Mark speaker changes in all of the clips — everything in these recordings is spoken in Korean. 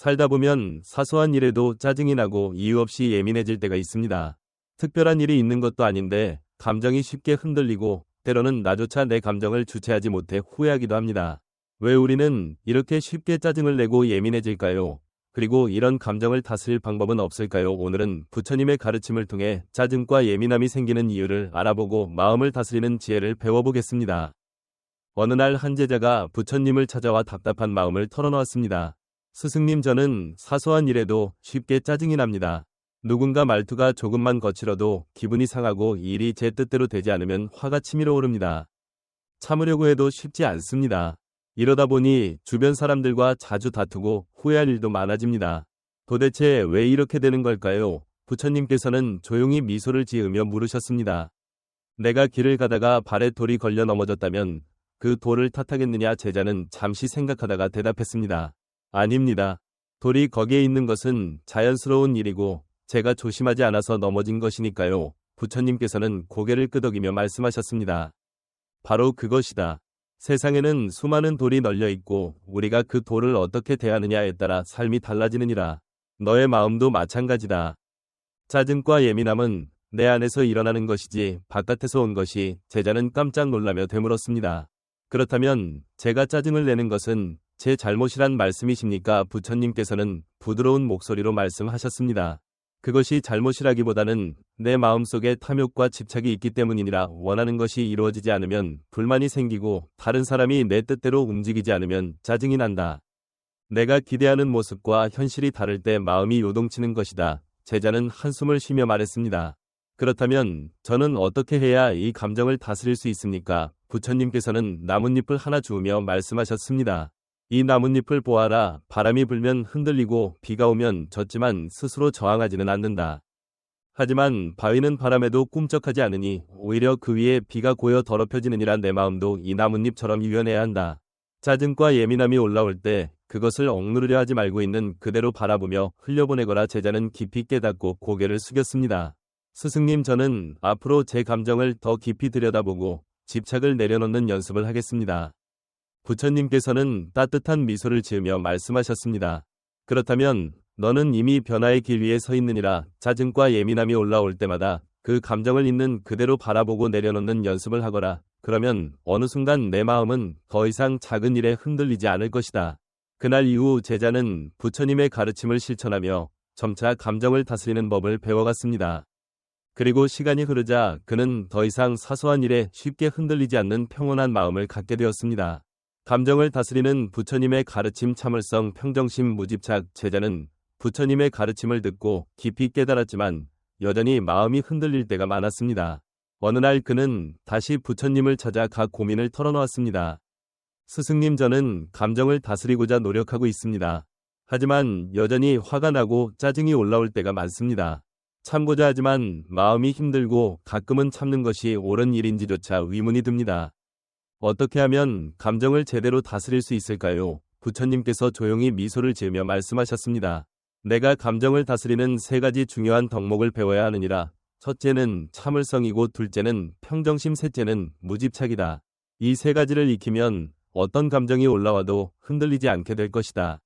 Speaker 1: 살다 보면 사소한 일에도 짜증이 나고 이유 없이 예민해질 때가 있습니다. 특별한 일이 있는 것도 아닌데 감정이 쉽게 흔들리고 때로는 나조차 내 감정을 주체하지 못해 후회하기도 합니다. 왜 우리는 이렇게 쉽게 짜증을 내고 예민해질까요? 그리고 이런 감정을 다스릴 방법은 없을까요? 오늘은 부처님의 가르침을 통해 짜증과 예민함이 생기는 이유를 알아보고 마음을 다스리는 지혜를 배워보겠습니다. 어느 날 한 제자가 부처님을 찾아와 답답한 마음을 털어놓았습니다. 스승님 저는 사소한 일에도 쉽게 짜증이 납니다. 누군가 말투가 조금만 거칠어도 기분이 상하고 일이 제 뜻대로 되지 않으면 화가 치밀어 오릅니다. 참으려고 해도 쉽지 않습니다. 이러다 보니 주변 사람들과 자주 다투고 후회할 일도 많아집니다. 도대체 왜 이렇게 되는 걸까요? 부처님께서는 조용히 미소를 지으며 물으셨습니다. 내가 길을 가다가 발에 돌이 걸려 넘어졌다면 그 돌을 탓하겠느냐 제자는 잠시 생각하다가 대답했습니다. 아닙니다. 돌이 거기에 있는 것은 자연스러운 일이고 제가 조심하지 않아서 넘어진 것이니까요. 부처님께서는 고개를 끄덕이며 말씀하셨습니다. 바로 그것이다. 세상에는 수많은 돌이 널려 있고 우리가 그 돌을 어떻게 대하느냐에 따라 삶이 달라지느니라. 너의 마음도 마찬가지다. 짜증과 예민함은 내 안에서 일어나는 것이지 바깥에서 온 것이 제자는 깜짝 놀라며 되물었습니다. 그렇다면 제가 짜증을 내는 것은 제 잘못이란 말씀이십니까? 부처님께서는 부드러운 목소리로 말씀하셨습니다. 그것이 잘못이라기보다는 내 마음속에 탐욕과 집착이 있기 때문이니라 원하는 것이 이루어지지 않으면 불만이 생기고 다른 사람이 내 뜻대로 움직이지 않으면 짜증이 난다. 내가 기대하는 모습과 현실이 다를 때 마음이 요동치는 것이다. 제자는 한숨을 쉬며 말했습니다. 그렇다면 저는 어떻게 해야 이 감정을 다스릴 수 있습니까? 부처님께서는 나뭇잎을 하나 주우며 말씀하셨습니다. 이 나뭇잎을 보아라. 바람이 불면 흔들리고 비가 오면 젖지만 스스로 저항하지는 않는다. 하지만 바위는 바람에도 꿈쩍하지 않으니 오히려 그 위에 비가 고여 더럽혀지느니라 내 마음도 이 나뭇잎처럼 유연해야 한다. 짜증과 예민함이 올라올 때 그것을 억누르려 하지 말고 있는 그대로 바라보며 흘려보내거라 제자는 깊이 깨닫고 고개를 숙였습니다. 스승님 저는 앞으로 제 감정을 더 깊이 들여다보고 집착을 내려놓는 연습을 하겠습니다. 부처님께서는 따뜻한 미소를 지으며 말씀하셨습니다. 그렇다면 너는 이미 변화의 길 위에 서 있느니라 짜증과 예민함이 올라올 때마다 그 감정을 있는 그대로 바라보고 내려놓는 연습을 하거라. 그러면 어느 순간 내 마음은 더 이상 작은 일에 흔들리지 않을 것이다. 그날 이후 제자는 부처님의 가르침을 실천하며 점차 감정을 다스리는 법을 배워갔습니다. 그리고 시간이 흐르자 그는 더 이상 사소한 일에 쉽게 흔들리지 않는 평온한 마음을 갖게 되었습니다. 감정을 다스리는 부처님의 가르침 참을성 평정심 무집착 제자는 부처님의 가르침을 듣고 깊이 깨달았지만 여전히 마음이 흔들릴 때가 많았습니다. 어느 날 그는 다시 부처님을 찾아 각 고민을 털어놓았습니다. 스승님 저는 감정을 다스리고자 노력하고 있습니다. 하지만 여전히 화가 나고 짜증이 올라올 때가 많습니다. 참고자 하지만 마음이 힘들고 가끔은 참는 것이 옳은 일인지조차 의문이 듭니다. 어떻게 하면 감정을 제대로 다스릴 수 있을까요? 부처님께서 조용히 미소를 지으며 말씀하셨습니다. 내가 감정을 다스리는 세 가지 중요한 덕목을 배워야 하느니라. 첫째는 참을성이고 둘째는 평정심 셋째는 무집착이다. 이 세 가지를 익히면 어떤 감정이 올라와도 흔들리지 않게 될 것이다.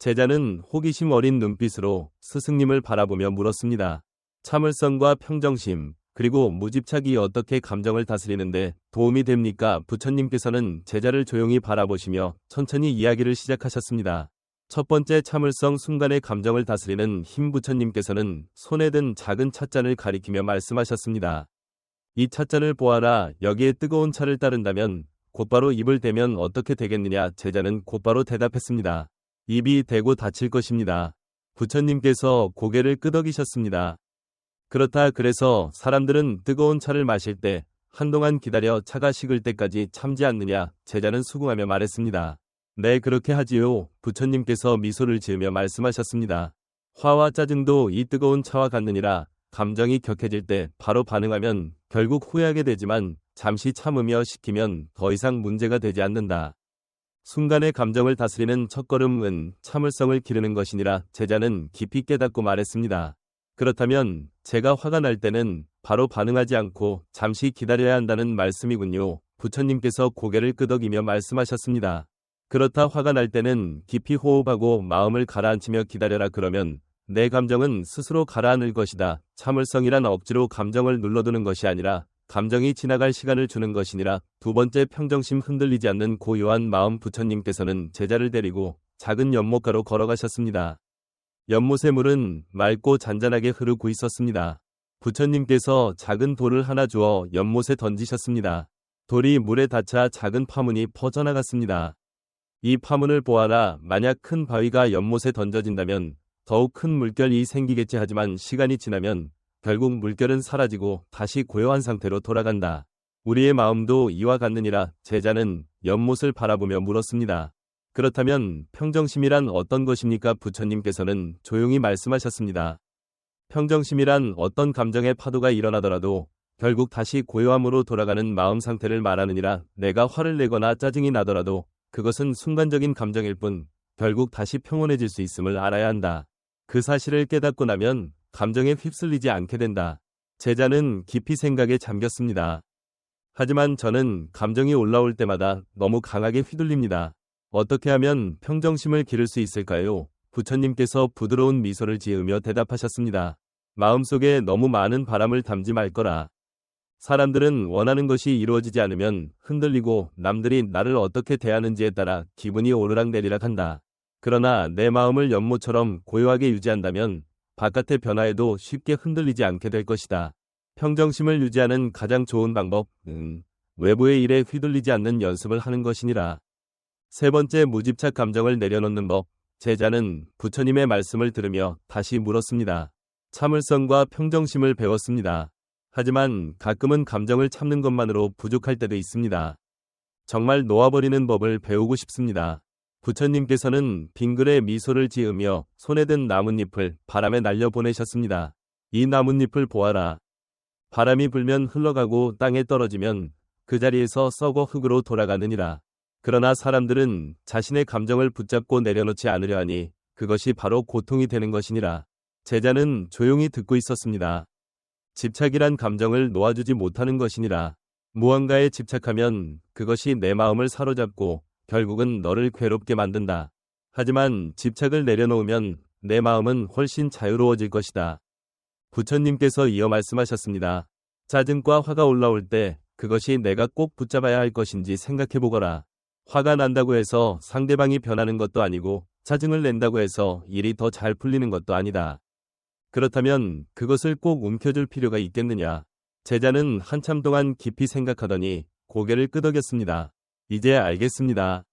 Speaker 1: 제자는 호기심 어린 눈빛으로 스승님을 바라보며 물었습니다. 참을성과 평정심, 그리고 무집착이 어떻게 감정을 다스리는데 도움이 됩니까? 부처님께서는 제자를 조용히 바라보시며 천천히 이야기를 시작하셨습니다. 첫 번째 참을성 순간의 감정을 다스리는 힘 부처님께서는 손에 든 작은 찻잔을 가리키며 말씀하셨습니다. 이 찻잔을 보아라 여기에 뜨거운 차를 따른다면 곧바로 입을 대면 어떻게 되겠느냐 제자는 곧바로 대답했습니다. 입이 대고 다칠 것입니다. 부처님께서 고개를 끄덕이셨습니다. 그렇다 그래서 사람들은 뜨거운 차를 마실 때 한동안 기다려 차가 식을 때까지 참지 않느냐 제자는 수긍하며 말했습니다. 네 그렇게 하지요. 부처님께서 미소를 지으며 말씀하셨습니다. 화와 짜증도 이 뜨거운 차와 같느니라 감정이 격해질 때 바로 반응하면 결국 후회하게 되지만 잠시 참으며 식히면 더 이상 문제가 되지 않는다. 순간의 감정을 다스리는 첫걸음은 참을성을 기르는 것이니라 제자는 깊이 깨닫고 말했습니다. 그렇다면 제가 화가 날 때는 바로 반응하지 않고 잠시 기다려야 한다는 말씀이군요. 부처님께서 고개를 끄덕이며 말씀하셨습니다. 그렇다 화가 날 때는 깊이 호흡하고 마음을 가라앉히며 기다려라 그러면 내 감정은 스스로 가라앉을 것이다. 참을성이란 억지로 감정을 눌러두는 것이 아니라 감정이 지나갈 시간을 주는 것이니라. 두 번째 평정심 흔들리지 않는 고요한 마음 부처님께서는 제자를 데리고 작은 연못가로 걸어가셨습니다. 연못의 물은 맑고 잔잔하게 흐르고 있었습니다. 부처님께서 작은 돌을 하나 주어 연못에 던지셨습니다. 돌이 물에 닿자 작은 파문이 퍼져나갔습니다. 이 파문을 보아라 만약 큰 바위가 연못에 던져진다면 더욱 큰 물결이 생기겠지 하지만 시간이 지나면 결국 물결은 사라지고 다시 고요한 상태로 돌아간다. 우리의 마음도 이와 같느니라 제자는 연못을 바라보며 물었습니다. 그렇다면 평정심이란 어떤 것입니까? 부처님께서는 조용히 말씀하셨습니다. 평정심이란 어떤 감정의 파도가 일어나더라도 결국 다시 고요함으로 돌아가는 마음 상태를 말하느니라 내가 화를 내거나 짜증이 나더라도 그것은 순간적인 감정일 뿐 결국 다시 평온해질 수 있음을 알아야 한다. 그 사실을 깨닫고 나면 감정에 휩쓸리지 않게 된다. 제자는 깊이 생각에 잠겼습니다. 하지만 저는 감정이 올라올 때마다 너무 강하게 휘둘립니다. 어떻게 하면 평정심을 기를 수 있을까요? 부처님께서 부드러운 미소를 지으며 대답하셨습니다. 마음속에 너무 많은 바람을 담지 말 거라. 사람들은 원하는 것이 이루어지지 않으면 흔들리고 남들이 나를 어떻게 대하는지에 따라 기분이 오르락내리락 한다. 그러나 내 마음을 연못처럼 고요하게 유지한다면 바깥의 변화에도 쉽게 흔들리지 않게 될 것이다. 평정심을 유지하는 가장 좋은 방법은 외부의 일에 휘둘리지 않는 연습을 하는 것이니라. 세 번째 무집착 감정을 내려놓는 법. 제자는 부처님의 말씀을 들으며 다시 물었습니다. 참을성과 평정심을 배웠습니다. 하지만 가끔은 감정을 참는 것만으로 부족할 때도 있습니다. 정말 놓아버리는 법을 배우고 싶습니다. 부처님께서는 빙글에 미소를 지으며 손에 든 나뭇잎을 바람에 날려 보내셨습니다. 이 나뭇잎을 보아라. 바람이 불면 흘러가고 땅에 떨어지면 그 자리에서 썩어 흙으로 돌아가느니라. 그러나 사람들은 자신의 감정을 붙잡고 내려놓지 않으려 하니 그것이 바로 고통이 되는 것이니라. 제자는 조용히 듣고 있었습니다. 집착이란 감정을 놓아주지 못하는 것이니라. 무언가에 집착하면 그것이 내 마음을 사로잡고 결국은 너를 괴롭게 만든다. 하지만 집착을 내려놓으면 내 마음은 훨씬 자유로워질 것이다. 부처님께서 이어 말씀하셨습니다. 짜증과 화가 올라올 때 그것이 내가 꼭 붙잡아야 할 것인지 생각해 보거라. 화가 난다고 해서 상대방이 변하는 것도 아니고 짜증을 낸다고 해서 일이 더 잘 풀리는 것도 아니다. 그렇다면 그것을 꼭 움켜줄 필요가 있겠느냐. 제자는 한참 동안 깊이 생각하더니 고개를 끄덕였습니다. 이제 알겠습니다.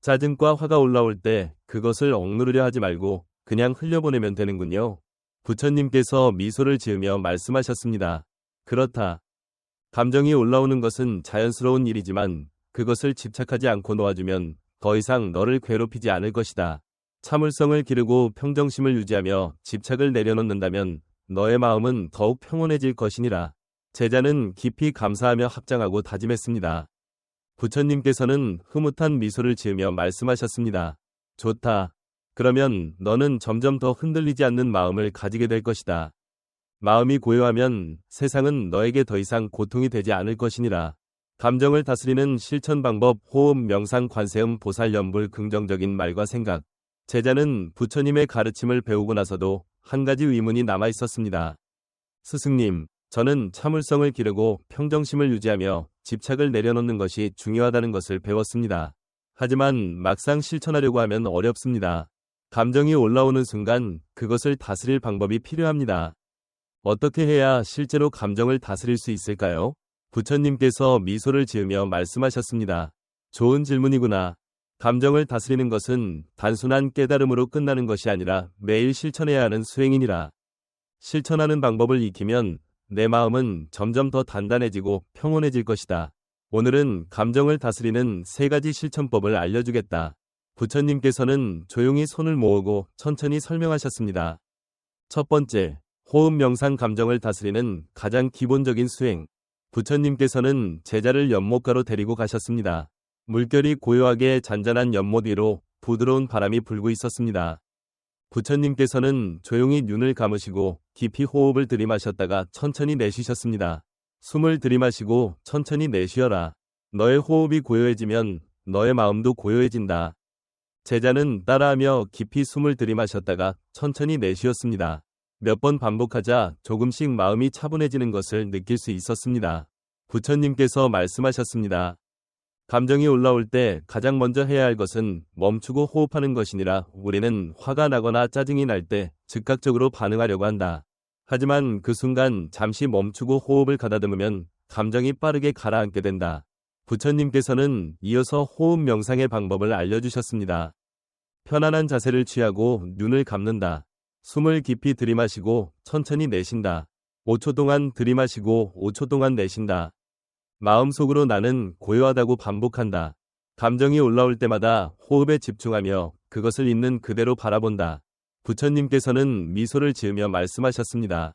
Speaker 1: 짜증과 화가 올라올 때 그것을 억누르려 하지 말고 그냥 흘려보내면 되는군요. 부처님께서 미소를 지으며 말씀하셨습니다. 그렇다. 감정이 올라오는 것은 자연스러운 일이지만 그것을 집착하지 않고 놓아주면 더 이상 너를 괴롭히지 않을 것이다. 참을성을 기르고 평정심을 유지하며 집착을 내려놓는다면 너의 마음은 더욱 평온해질 것이니라. 제자는 깊이 감사하며 합장하고 다짐했습니다. 부처님께서는 흐뭇한 미소를 지으며 말씀하셨습니다. 좋다. 그러면 너는 점점 더 흔들리지 않는 마음을 가지게 될 것이다. 마음이 고요하면 세상은 너에게 더 이상 고통이 되지 않을 것이니라. 감정을 다스리는 실천 방법 호흡 명상 관세음 보살 연불 긍정적인 말과 생각. 제자는 부처님의 가르침을 배우고 나서도 한 가지 의문이 남아 있었습니다. 스승님, 저는 참을성을 기르고 평정심을 유지하며 집착을 내려놓는 것이 중요하다는 것을 배웠습니다. 하지만 막상 실천하려고 하면 어렵습니다. 감정이 올라오는 순간 그것을 다스릴 방법이 필요합니다. 어떻게 해야 실제로 감정을 다스릴 수 있을까요? 부처님께서 미소를 지으며 말씀하셨습니다. 좋은 질문이구나. 감정을 다스리는 것은 단순한 깨달음으로 끝나는 것이 아니라 매일 실천해야 하는 수행이니라. 실천하는 방법을 익히면 내 마음은 점점 더 단단해지고 평온해질 것이다. 오늘은 감정을 다스리는 세 가지 실천법을 알려주겠다. 부처님께서는 조용히 손을 모으고 천천히 설명하셨습니다. 첫 번째, 호흡 명상 감정을 다스리는 가장 기본적인 수행. 부처님께서는 제자를 연못가로 데리고 가셨습니다. 물결이 고요하게 잔잔한 연못 위로 부드러운 바람이 불고 있었습니다. 부처님께서는 조용히 눈을 감으시고 깊이 호흡을 들이마셨다가 천천히 내쉬셨습니다. 숨을 들이마시고 천천히 내쉬어라. 너의 호흡이 고요해지면 너의 마음도 고요해진다. 제자는 따라하며 깊이 숨을 들이마셨다가 천천히 내쉬었습니다. 몇 번 반복하자 조금씩 마음이 차분해지는 것을 느낄 수 있었습니다. 부처님께서 말씀하셨습니다. 감정이 올라올 때 가장 먼저 해야 할 것은 멈추고 호흡하는 것이니라 우리는 화가 나거나 짜증이 날 때 즉각적으로 반응하려고 한다. 하지만 그 순간 잠시 멈추고 호흡을 가다듬으면 감정이 빠르게 가라앉게 된다. 부처님께서는 이어서 호흡 명상의 방법을 알려주셨습니다. 편안한 자세를 취하고 눈을 감는다. 숨을 깊이 들이마시고 천천히 내쉰다. 5초 동안 들이마시고 5초 동안 내쉰다. 마음속으로 나는 고요하다고 반복한다. 감정이 올라올 때마다 호흡에 집중하며 그것을 있는 그대로 바라본다. 부처님께서는 미소를 지으며 말씀하셨습니다.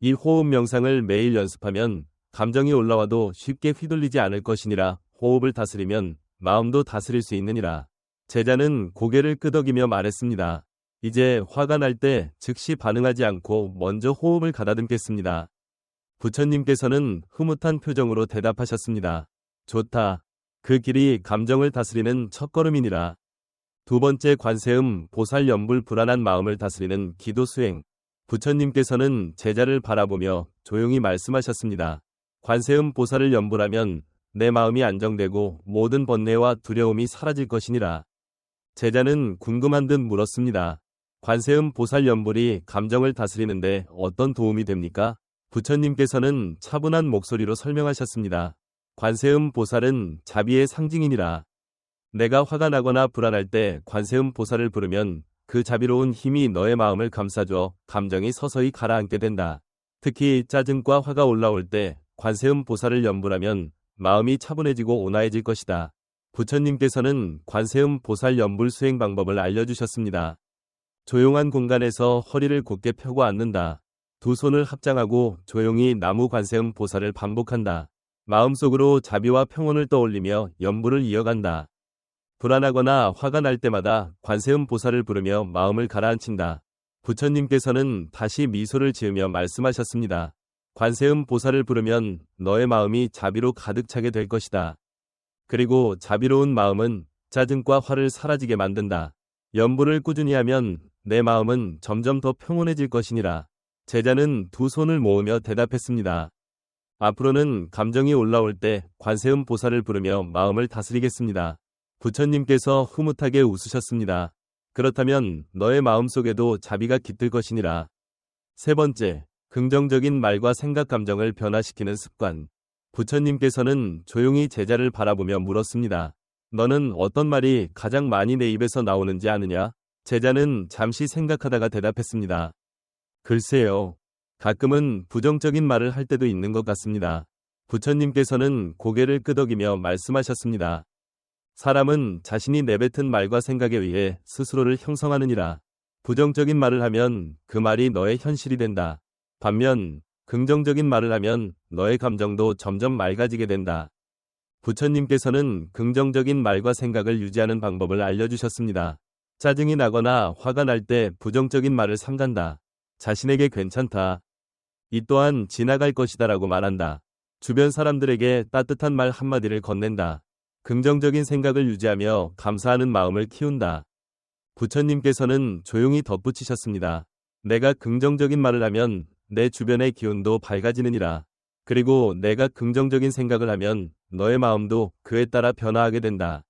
Speaker 1: 이 호흡 명상을 매일 연습하면 감정이 올라와도 쉽게 휘둘리지 않을 것이니라 호흡을 다스리면 마음도 다스릴 수 있느니라. 제자는 고개를 끄덕이며 말했습니다. 이제 화가 날 때 즉시 반응하지 않고 먼저 호흡을 가다듬겠습니다. 부처님께서는 흐뭇한 표정으로 대답하셨습니다. 좋다. 그 길이 감정을 다스리는 첫걸음이니라. 두 번째 관세음 보살 연불 불안한 마음을 다스리는 기도 수행. 부처님께서는 제자를 바라보며 조용히 말씀하셨습니다. 관세음 보살을 연불하면 내 마음이 안정되고 모든 번뇌와 두려움이 사라질 것이니라. 제자는 궁금한 듯 물었습니다. 관세음 보살 연불이 감정을 다스리는데 어떤 도움이 됩니까? 부처님께서는 차분한 목소리로 설명하셨습니다. 관세음 보살은 자비의 상징이니라. 내가 화가 나거나 불안할 때 관세음 보살을 부르면 그 자비로운 힘이 너의 마음을 감싸줘 감정이 서서히 가라앉게 된다. 특히 짜증과 화가 올라올 때 관세음 보살을 연불하면 마음이 차분해지고 온화해질 것이다. 부처님께서는 관세음 보살 연불 수행 방법을 알려주셨습니다. 조용한 공간에서 허리를 곧게 펴고 앉는다. 두 손을 합장하고 조용히 나무 관세음 보살을 반복한다. 마음속으로 자비와 평온을 떠올리며 연불을 이어간다. 불안하거나 화가 날 때마다 관세음 보살을 부르며 마음을 가라앉힌다. 부처님께서는 다시 미소를 지으며 말씀하셨습니다. 관세음 보살을 부르면 너의 마음이 자비로 가득 차게 될 것이다. 그리고 자비로운 마음은 짜증과 화를 사라지게 만든다. 연불을 꾸준히 하면 내 마음은 점점 더 평온해질 것이니라. 제자는 두 손을 모으며 대답했습니다. 앞으로는 감정이 올라올 때 관세음 보살을 부르며 마음을 다스리겠습니다. 부처님께서 흐뭇하게 웃으셨습니다. 그렇다면 너의 마음 속에도 자비가 깃들 것이니라. 세 번째, 긍정적인 말과 생각 감정을 변화시키는 습관. 부처님께서는 조용히 제자를 바라보며 물었습니다. 너는 어떤 말이 가장 많이 내 입에서 나오는지 아느냐? 제자는 잠시 생각하다가 대답했습니다. 글쎄요. 가끔은 부정적인 말을 할 때도 있는 것 같습니다. 부처님께서는 고개를 끄덕이며 말씀하셨습니다. 사람은 자신이 내뱉은 말과 생각에 의해 스스로를 형성하느니라. 부정적인 말을 하면 그 말이 너의 현실이 된다. 반면 긍정적인 말을 하면 너의 감정도 점점 맑아지게 된다. 부처님께서는 긍정적인 말과 생각을 유지하는 방법을 알려주셨습니다. 짜증이 나거나 화가 날 때 부정적인 말을 삼간다. 자신에게 괜찮다. 이 또한 지나갈 것이다 라고 말한다. 주변 사람들에게 따뜻한 말 한마디를 건넨다. 긍정적인 생각을 유지하며 감사하는 마음을 키운다. 부처님께서는 조용히 덧붙이셨습니다. 내가 긍정적인 말을 하면 내 주변의 기운도 밝아지느니라. 그리고 내가 긍정적인 생각을 하면 너의 마음도 그에 따라 변화하게 된다.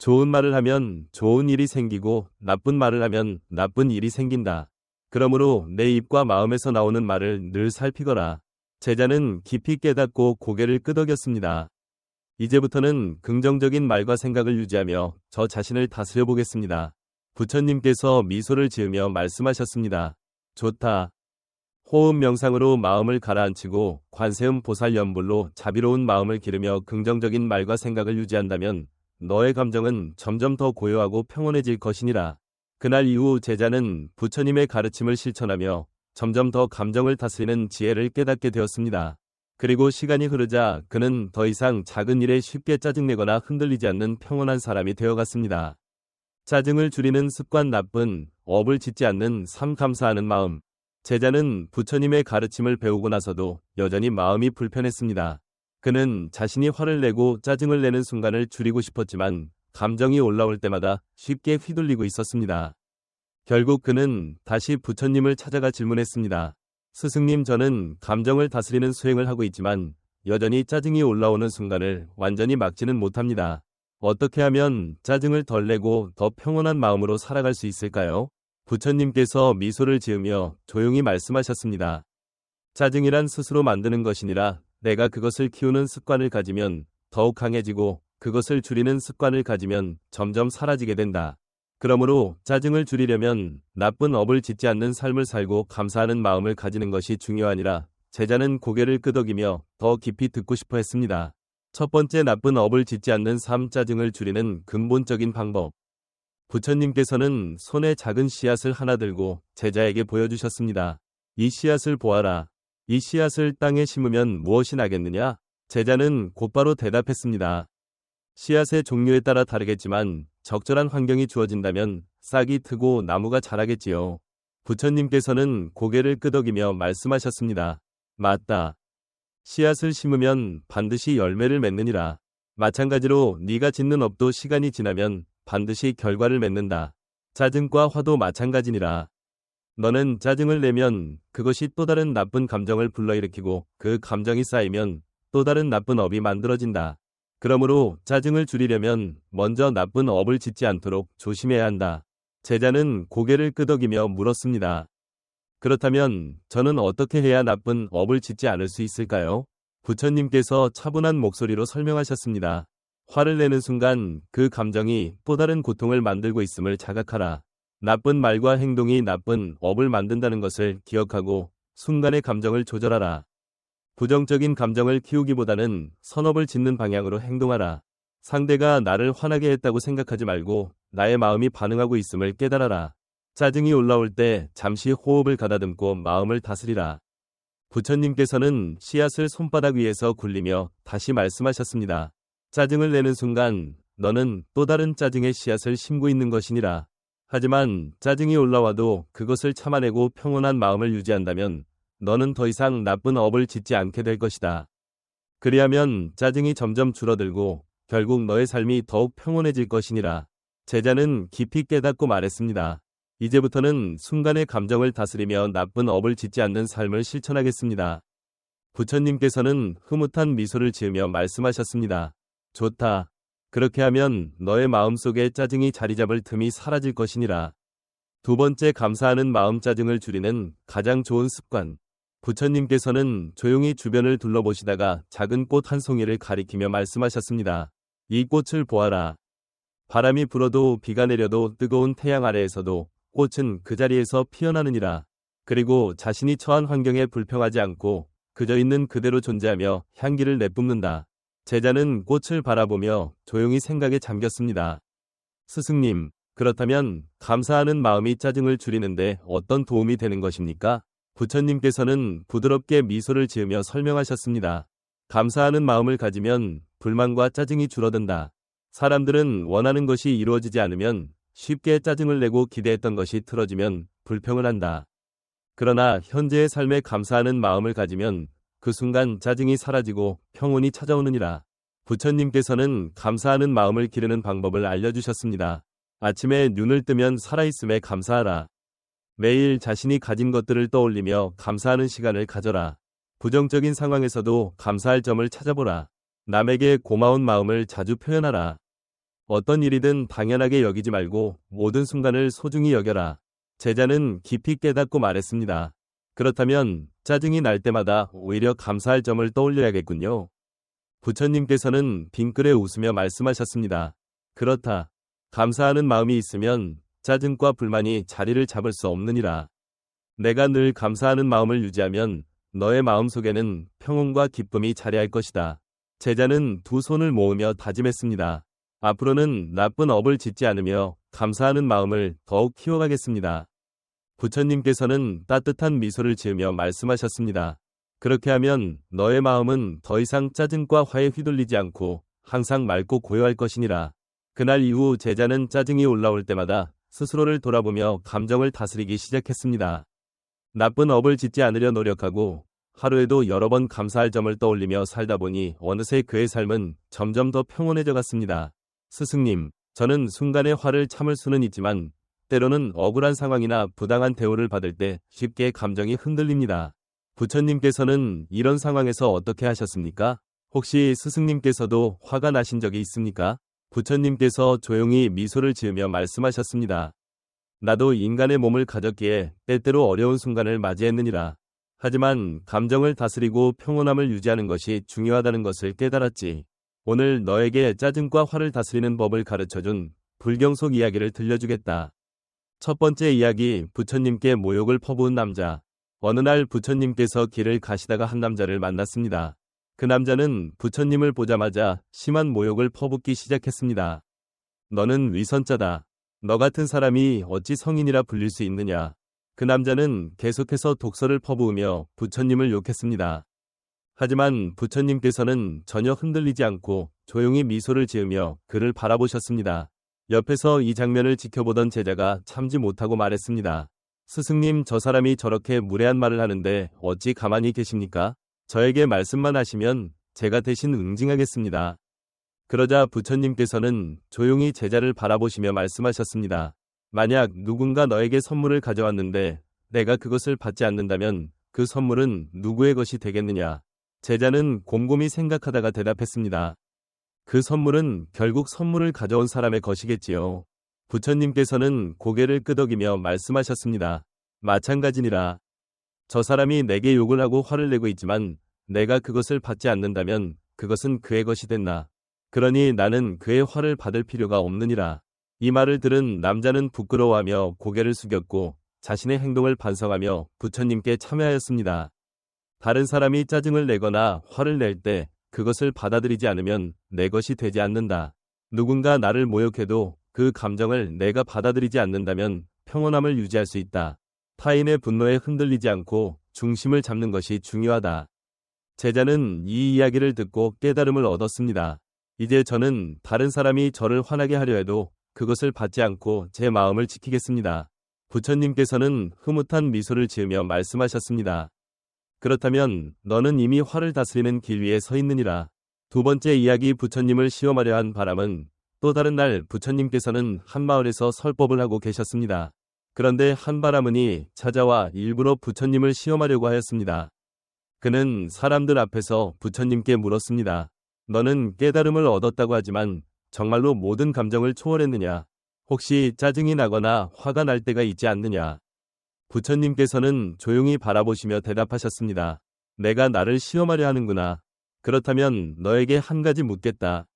Speaker 1: 좋은 말을 하면 좋은 일이 생기고 나쁜 말을 하면 나쁜 일이 생긴다. 그러므로 내 입과 마음에서 나오는 말을 늘 살피거라. 제자는 깊이 깨닫고 고개를 끄덕였습니다. 이제부터는 긍정적인 말과 생각을 유지하며 저 자신을 다스려 보겠습니다. 부처님께서 미소를 지으며 말씀하셨습니다. 좋다. 호흡 명상으로 마음을 가라앉히고 관세음 보살 연불로 자비로운 마음을 기르며 긍정적인 말과 생각을 유지한다면 너의 감정은 점점 더 고요하고 평온해질 것이니라. 그날 이후 제자는 부처님의 가르침을 실천하며 점점 더 감정을 다스리는 지혜를 깨닫게 되었습니다. 그리고 시간이 흐르자 그는 더 이상 작은 일에 쉽게 짜증내거나 흔들리지 않는 평온한 사람이 되어갔습니다. 짜증을 줄이는 습관 나쁜 업을 짓지 않는 삶 감사하는 마음. 제자는 부처님의 가르침을 배우고 나서도 여전히 마음이 불편했습니다. 그는 자신이 화를 내고 짜증을 내는 순간을 줄이고 싶었지만 감정이 올라올 때마다 쉽게 휘둘리고 있었습니다. 결국 그는 다시 부처님을 찾아가 질문했습니다. 스승님 저는 감정을 다스리는 수행을 하고 있지만 여전히 짜증이 올라오는 순간을 완전히 막지는 못합니다. 어떻게 하면 짜증을 덜 내고 더 평온한 마음으로 살아갈 수 있을까요? 부처님께서 미소를 지으며 조용히 말씀하셨습니다. 짜증이란 스스로 만드는 것이니라 내가 그것을 키우는 습관을 가지면 더욱 강해지고 그것을 줄이는 습관을 가지면 점점 사라지게 된다. 그러므로 짜증을 줄이려면 나쁜 업을 짓지 않는 삶을 살고 감사하는 마음을 가지는 것이 중요하니라 제자는 고개를 끄덕이며 더 깊이 듣고 싶어 했습니다. 첫 번째 나쁜 업을 짓지 않는 삶 짜증을 줄이는 근본적인 방법. 부처님께서는 손에 작은 씨앗을 하나 들고 제자에게 보여주셨습니다. 이 씨앗을 보아라. 이 씨앗을 땅에 심으면 무엇이 나겠느냐? 제자는 곧바로 대답했습니다. 씨앗의 종류에 따라 다르겠지만 적절한 환경이 주어진다면 싹이 트고 나무가 자라겠지요. 부처님께서는 고개를 끄덕이며 말씀하셨습니다. 맞다. 씨앗을 심으면 반드시 열매를 맺느니라. 마찬가지로 네가 짓는 업도 시간이 지나면 반드시 결과를 맺는다. 짜증과 화도 마찬가지니라. 너는 짜증을 내면 그것이 또 다른 나쁜 감정을 불러일으키고 그 감정이 쌓이면 또 다른 나쁜 업이 만들어진다. 그러므로 짜증을 줄이려면 먼저 나쁜 업을 짓지 않도록 조심해야 한다. 제자는 고개를 끄덕이며 물었습니다. 그렇다면 저는 어떻게 해야 나쁜 업을 짓지 않을 수 있을까요? 부처님께서 차분한 목소리로 설명하셨습니다. 화를 내는 순간 그 감정이 또 다른 고통을 만들고 있음을 자각하라. 나쁜 말과 행동이 나쁜 업을 만든다는 것을 기억하고 순간의 감정을 조절하라. 부정적인 감정을 키우기보다는 선업을 짓는 방향으로 행동하라. 상대가 나를 화나게 했다고 생각하지 말고 나의 마음이 반응하고 있음을 깨달아라. 짜증이 올라올 때 잠시 호흡을 가다듬고 마음을 다스리라. 부처님께서는 씨앗을 손바닥 위에서 굴리며 다시 말씀하셨습니다. 짜증을 내는 순간 너는 또 다른 짜증의 씨앗을 심고 있는 것이니라. 하지만 짜증이 올라와도 그것을 참아내고 평온한 마음을 유지한다면 너는 더 이상 나쁜 업을 짓지 않게 될 것이다. 그리하면 짜증이 점점 줄어들고 결국 너의 삶이 더욱 평온해질 것이니라. 제자는 깊이 깨닫고 말했습니다. 이제부터는 순간의 감정을 다스리며 나쁜 업을 짓지 않는 삶을 실천하겠습니다. 부처님께서는 흐뭇한 미소를 지으며 말씀하셨습니다. 좋다. 그렇게 하면 너의 마음속에 짜증이 자리 잡을 틈이 사라질 것이니라. 두 번째 감사하는 마음 짜증을 줄이는 가장 좋은 습관. 부처님께서는 조용히 주변을 둘러보시다가 작은 꽃 한 송이를 가리키며 말씀하셨습니다. 이 꽃을 보아라. 바람이 불어도 비가 내려도 뜨거운 태양 아래에서도 꽃은 그 자리에서 피어나느니라. 그리고 자신이 처한 환경에 불평하지 않고 그저 있는 그대로 존재하며 향기를 내뿜는다. 제자는 꽃을 바라보며 조용히 생각에 잠겼습니다. 스승님, 그렇다면 감사하는 마음이 짜증을 줄이는데 어떤 도움이 되는 것입니까? 부처님께서는 부드럽게 미소를 지으며 설명하셨습니다. 감사하는 마음을 가지면 불만과 짜증이 줄어든다. 사람들은 원하는 것이 이루어지지 않으면 쉽게 짜증을 내고 기대했던 것이 틀어지면 불평을 한다. 그러나 현재의 삶에 감사하는 마음을 가지면 그 순간 짜증이 사라지고 평온이 찾아오느니라. 부처님께서는 감사하는 마음을 기르는 방법을 알려주셨습니다. 아침에 눈을 뜨면 살아있음에 감사하라. 매일 자신이 가진 것들을 떠올리며 감사하는 시간을 가져라. 부정적인 상황에서도 감사할 점을 찾아보라. 남에게 고마운 마음을 자주 표현하라. 어떤 일이든 당연하게 여기지 말고 모든 순간을 소중히 여겨라. 제자는 깊이 깨닫고 말했습니다. 그렇다면 짜증이 날 때마다 오히려 감사할 점을 떠올려야겠군요. 부처님께서는 빙글에 웃으며 말씀하셨습니다. 그렇다. 감사하는 마음이 있으면 짜증과 불만이 자리를 잡을 수 없느니라. 내가 늘 감사하는 마음을 유지하면 너의 마음 속에는 평온과 기쁨이 자리할 것이다. 제자는 두 손을 모으며 다짐했습니다. 앞으로는 나쁜 업을 짓지 않으며 감사하는 마음을 더욱 키워가겠습니다. 부처님께서는 따뜻한 미소를 지으며 말씀하셨습니다. 그렇게 하면 너의 마음은 더 이상 짜증과 화에 휘둘리지 않고 항상 맑고 고요할 것이니라. 그날 이후 제자는 짜증이 올라올 때마다 스스로를 돌아보며 감정을 다스리기 시작했습니다. 나쁜 업을 짓지 않으려 노력하고 하루에도 여러 번 감사할 점을 떠올리며 살다 보니 어느새 그의 삶은 점점 더 평온해져 갔습니다. 스승님, 저는 순간의 화를 참을 수는 있지만 때로는 억울한 상황이나 부당한 대우를 받을 때 쉽게 감정이 흔들립니다. 부처님께서는 이런 상황에서 어떻게 하셨습니까? 혹시 스승님께서도 화가 나신 적이 있습니까? 부처님께서 조용히 미소를 지으며 말씀하셨습니다. 나도 인간의 몸을 가졌기에 때때로 어려운 순간을 맞이했느니라. 하지만 감정을 다스리고 평온함을 유지하는 것이 중요하다는 것을 깨달았지. 오늘 너에게 짜증과 화를 다스리는 법을 가르쳐준 불경 속 이야기를 들려주겠다. 첫 번째 이야기 부처님께 모욕을 퍼부은 남자. 어느 날 부처님께서 길을 가시다가 한 남자를 만났습니다. 그 남자는 부처님을 보자마자 심한 모욕을 퍼붓기 시작했습니다. 너는 위선자다. 너 같은 사람이 어찌 성인이라 불릴 수 있느냐. 그 남자는 계속해서 독서를 퍼부으며 부처님을 욕했습니다. 하지만 부처님께서는 전혀 흔들리지 않고 조용히 미소를 지으며 그를 바라보셨습니다. 옆에서 이 장면을 지켜보던 제자가 참지 못하고 말했습니다. 스승님, 저 사람이 저렇게 무례한 말을 하는데 어찌 가만히 계십니까? 저에게 말씀만 하시면 제가 대신 응징하겠습니다. 그러자 부처님께서는 조용히 제자를 바라보시며 말씀하셨습니다. 만약 누군가 너에게 선물을 가져왔는데 내가 그것을 받지 않는다면 그 선물은 누구의 것이 되겠느냐? 제자는 곰곰이 생각하다가 대답했습니다. 그 선물은 결국 선물을 가져온 사람의 것이겠지요. 부처님께서는 고개를 끄덕이며 말씀하셨습니다. 마찬가지니라. 저 사람이 내게 욕을 하고 화를 내고 있지만 내가 그것을 받지 않는다면 그것은 그의 것이 됐나. 그러니 나는 그의 화를 받을 필요가 없느니라. 이 말을 들은 남자는 부끄러워하며 고개를 숙였고 자신의 행동을 반성하며 부처님께 참여하였습니다. 다른 사람이 짜증을 내거나 화를 낼 때 그것을 받아들이지 않으면 내 것이 되지 않는다. 누군가 나를 모욕해도 그 감정을 내가 받아들이지 않는다면 평온함을 유지할 수 있다. 타인의 분노에 흔들리지 않고 중심을 잡는 것이 중요하다. 제자는 이 이야기를 듣고 깨달음을 얻었습니다. 이제 저는 다른 사람이 저를 화나게 하려 해도 그것을 받지 않고 제 마음을 지키겠습니다. 부처님께서는 흐뭇한 미소를 지으며 말씀하셨습니다. 그렇다면 너는 이미 화를 다스리는 길 위에 서 있느니라. 두 번째 이야기 부처님을 시험하려 한 바람은 또 다른 날 부처님께서는 한 마을에서 설법을 하고 계셨습니다. 그런데 한바라문이 찾아와 일부러 부처님을 시험하려고 하였습니다. 그는 사람들 앞에서 부처님께 물었습니다. 너는 깨달음을 얻었다고 하지만 정말로 모든 감정을 초월했느냐? 혹시 짜증이 나거나 화가 날 때가 있지 않느냐? 부처님께서는 조용히 바라보시며 대답하셨습니다. 내가 나를 시험하려 하는구나. 그렇다면 너에게 한 가지 묻겠다.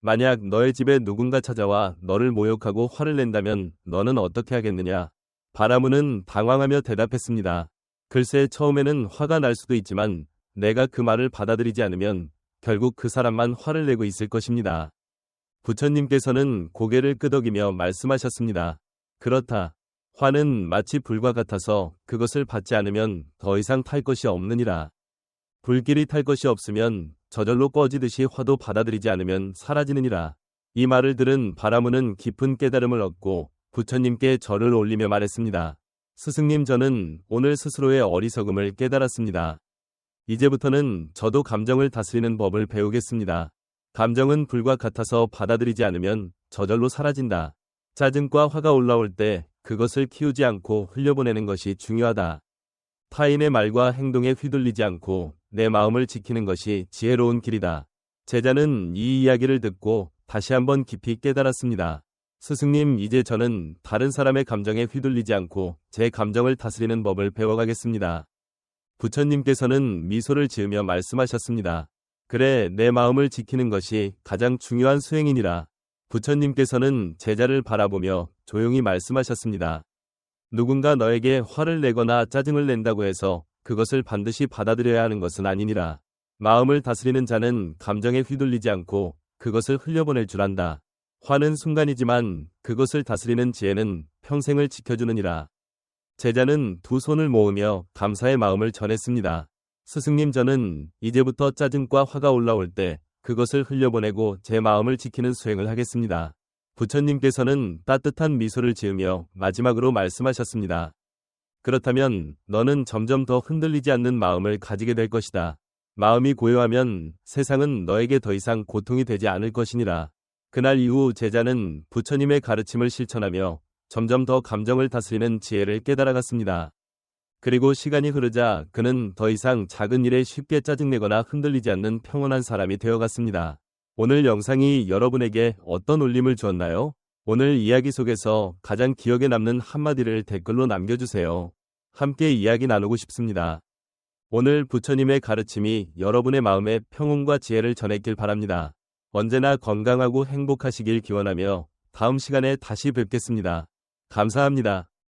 Speaker 1: 만약 너의 집에 누군가 찾아와 너를 모욕하고 화를 낸다면 너는 어떻게 하겠느냐? 바라무는 당황하며 대답했습니다. 글쎄 처음에는 화가 날 수도 있지만 내가 그 말을 받아들이지 않으면 결국 그 사람만 화를 내고 있을 것입니다. 부처님께서는 고개를 끄덕이며 말씀하셨습니다. 그렇다. 화는 마치 불과 같아서 그것을 받지 않으면 더 이상 탈 것이 없느니라. 불길이 탈 것이 없으면 저절로 꺼지듯이 화도 받아들이지 않으면 사라지느니라. 이 말을 들은 바라무는 깊은 깨달음을 얻고 부처님께 절을 올리며 말했습니다. 스승님 저는 오늘 스스로의 어리석음을 깨달았습니다. 이제부터는 저도 감정을 다스리는 법을 배우겠습니다. 감정은 불과 같아서 받아들이지 않으면 저절로 사라진다. 짜증과 화가 올라올 때 그것을 키우지 않고 흘려보내는 것이 중요하다. 타인의 말과 행동에 휘둘리지 않고 내 마음을 지키는 것이 지혜로운 길이다. 제자는 이 이야기를 듣고 다시 한번 깊이 깨달았습니다. 스승님, 이제 저는 다른 사람의 감정에 휘둘리지 않고 제 감정을 다스리는 법을 배워가겠습니다. 부처님께서는 미소를 지으며 말씀하셨습니다. 그래, 내 마음을 지키는 것이 가장 중요한 수행이니라. 부처님께서는 제자를 바라보며 조용히 말씀하셨습니다. 누군가 너에게 화를 내거나 짜증을 낸다고 해서 그것을 반드시 받아들여야 하는 것은 아니니라. 마음을 다스리는 자는 감정에 휘둘리지 않고 그것을 흘려보낼 줄 안다. 화는 순간이지만 그것을 다스리는 지혜는 평생을 지켜주느니라. 제자는 두 손을 모으며 감사의 마음을 전했습니다. 스승님 저는 이제부터 짜증과 화가 올라올 때 그것을 흘려보내고 제 마음을 지키는 수행을 하겠습니다. 부처님께서는 따뜻한 미소를 지으며 마지막으로 말씀하셨습니다. 그렇다면 너는 점점 더 흔들리지 않는 마음을 가지게 될 것이다. 마음이 고요하면 세상은 너에게 더 이상 고통이 되지 않을 것이니라. 그날 이후 제자는 부처님의 가르침을 실천하며 점점 더 감정을 다스리는 지혜를 깨달아갔습니다. 그리고 시간이 흐르자 그는 더 이상 작은 일에 쉽게 짜증내거나 흔들리지 않는 평온한 사람이 되어갔습니다. 오늘 영상이 여러분에게 어떤 울림을 주었나요? 오늘 이야기 속에서 가장 기억에 남는 한마디를 댓글로 남겨주세요. 함께 이야기 나누고 싶습니다. 오늘 부처님의 가르침이 여러분의 마음에 평온과 지혜를 전했길 바랍니다. 언제나 건강하고 행복하시길 기원하며 다음 시간에 다시 뵙겠습니다. 감사합니다.